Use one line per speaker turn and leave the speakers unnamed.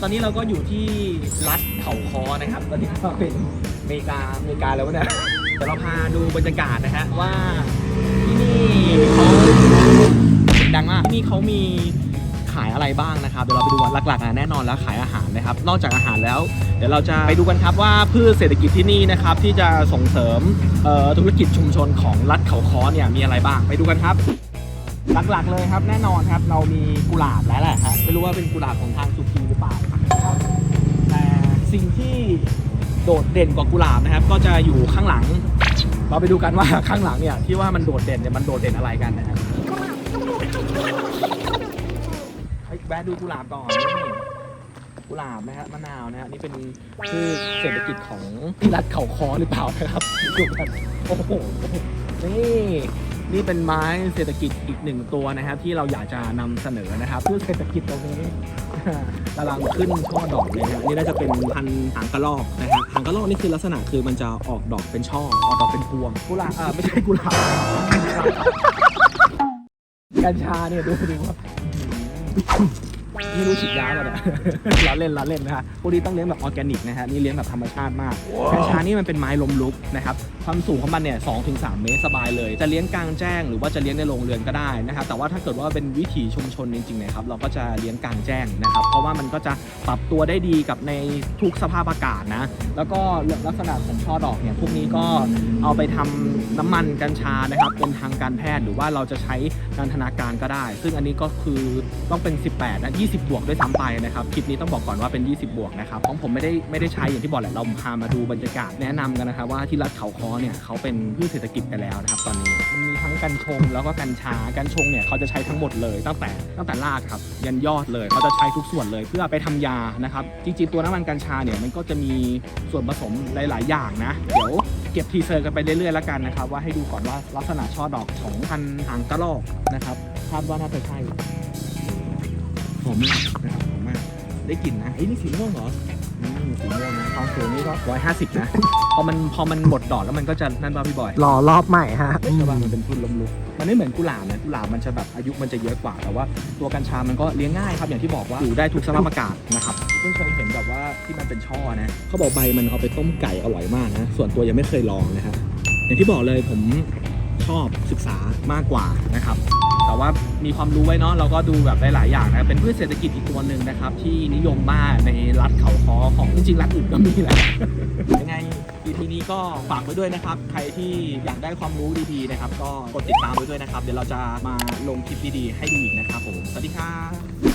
ตอนนี้เราก็อยู่ที่รัฐเขาคอนะครับ ตอนนี้ก็เป็นอเมริกาอเมริกาแล้ววะเนี่ยเดี๋ยวเราพาดูบรรยากาศนะฮะว่าที่นี่เขาเสียงดังมากที่นี่เขามีขายอะไรบ้างนะครับ เดี๋ยวเราไปดูกันหลักๆอะแน่นอนแล้วขายอาหารนะครับ นอกจากอาหารแล้ว เดี๋ยวเราจะไปดูกันครับว่าพืชเศรษฐกิจที่นี่นะครับที่จะส่งเสริมเอ่อธุรกิจชุมชนของรัฐเขาคอเนี่ยมีอะไรบ้างไปดูกันครับ หลักๆเลยครับแน่นอนครับเรามีกุหลาบแล้วแหละฮะไม่รู้ว่าเป็นกุหลาบของทางสุพีหรือเปล่าครับแต่สิ่งที่โดดเด่นกว่ากุหลาบนะครับ ก็จะอยู่ข้างหลัง เราไปดูกันว่าข้างหลังเนี่ยที่ว่ามันโดดเด่นเนี่ยมันโดดเด่นอะไรกันนะฮะเฮ้ยแวะดูกุหลาบก่อนนี่กุหลาบนะฮะมะนาวนะฮะนี่เป็นพืชเศรษฐกิจของรัฐเขาคอหรือเปล่านะครับดูกันโอ้โหนี่ นี่เป็นไม้เศรษฐกิจอีกหนึ่งตัวนะครับ ที่เราอยากจะนำเสนอนะครับพืชเศรษฐกิจตรงนี้กำลังขึ้นช่อดอกเลยนะนี่น่าจะเป็นพันธุ์หางกระรอกนะครับหางกระรอกนี่คือลักษณะคือมันจะออกดอกเป็นช่อออกดอกเป็นพวงกุหลาบอ่าไม่ใช่กุหลาบกัญชาเนี่ยดูดูว่า ไม่รู้ฉีดยาป่ะเนี่ย ล้อเล่นล้อเล่นนะฮะพวกนี้ต้องเลี้ยงแบบออร์แกนิกนะฮะนี่เลี้ยงแบบธรรมชาติมากกัญชานี่มันเป็นไม้ลมลุกนะครับความสูงของมันเนี่ยสถึงสเมตรสบายเลย จะเลี้ยงกลางแจ้งหรือว่าจะเลี้ยงในโรงเรือนก็ได้นะครับแต่ว่าถ้าเกิดว่าเป็นวิถีชุมชนจริงๆเนะครับเราก็จะเลี้ยงกลางแจ้งนะครับเพราะว่ามันก็จะปรับตัวได้ดีกับในทุกสภาพอากาศนะแล้วก็ลักษณะของช่อดอกเนี่ยพวกนี้ก็เอาไปทำน้ำมันกัญชานะครับเป็นทางการแพทย์หรือว่าเราจะใช้นันทนาการก็ได้ ซึ่งอันนี้ก็คือต้องเป็น 18นะ20 บวกด้วยซ้ำไปนะครับคลิปนี้ต้องบอกก่อนว่าเป็น 20 บวกนะครับของผมไม่ได้ไม่ได้ใช้อย่างที่บอกแหละเราพามาดูบรรยากาศแนะนำกันนะครับว่าที่รัฐเขาคอเนี่ยเขาเป็นพืชเศรษฐกิจไปแล้วนะครับตอนนี้มันมีทั้งกัญชงแล้วก็กัญชากัญชงเนี่ยเขาจะใช้ทั้งหมดเลยตั้งแต่ตั้งแต่รากครับยันยอดเลยเขาจะใช้ทุกส่วนเลยเพื่อไปทำยานะครับจริงๆตัวน้ำมันกัญชาเนี่ยมันก็จะมีส่วนผสมหลาย ๆ อย่างนะเดี๋ยว เก็บทีเซอร์กันไปเรื่อยๆแล้วกันนะครับ ว่าให้ดูก่อนว่าลักษณะช่อดอกของพันธุ์หางกระรอกนะครับคาดว่าน่าจะใช่ อมมากนะครับหอมมาก ได้กลิ่นนะไอ้ยนี่สีม่วงเหรออืมสีม่วงนะความสูงนี่ก็ร้อยห้าสิบนะ พอมันพอมันหมดดอกแล้วมันก็จะนั่นป่ะพี่บอย
รอรอบใหม่ฮะ
ใช่ป่ะมันเป็นพืชลมลุก มันไม่เหมือนกุหลาบนะกุหลาบมันจะแบบอายุมันจะเยอะกว่า แต่ว่าตัวกัญชามันก็เลี้ยงง่ายครับอย่างที่บอกว่าอยู่ได้ทุกสภาพอากาศนะครับเพิ่งเคยเห็นแบบว่าที่มันเป็นช่อนะเขาบอกใบมันเอาไปต้มไก่อร่อยมากนะ ส่วนตัวยังไม่เคยลองนะครับอย่างที่บอกเลยผม ชอบศึกษามากกว่านะครับ แต่ว่ามีความรู้ไว้เนาะเราก็ดูแบบหลายๆอย่างนะเป็นพืชเศรษฐกิจอีกตัวหนึ่งนะครับ ที่นิยมมากในรัฐเขาคอของจริงๆรัฐอื่นก็มีแหละยังไง EP นี้ก็ฝากไว้ด้วยนะครับ ใครที่อยากได้ความรู้ดีๆนะครับ ก็กดติดตามไว้ด้วยนะครับ เดี๋ยวเราจะมาลงคลิปดีๆให้ดูอีกนะครับผมสวัสดีครับ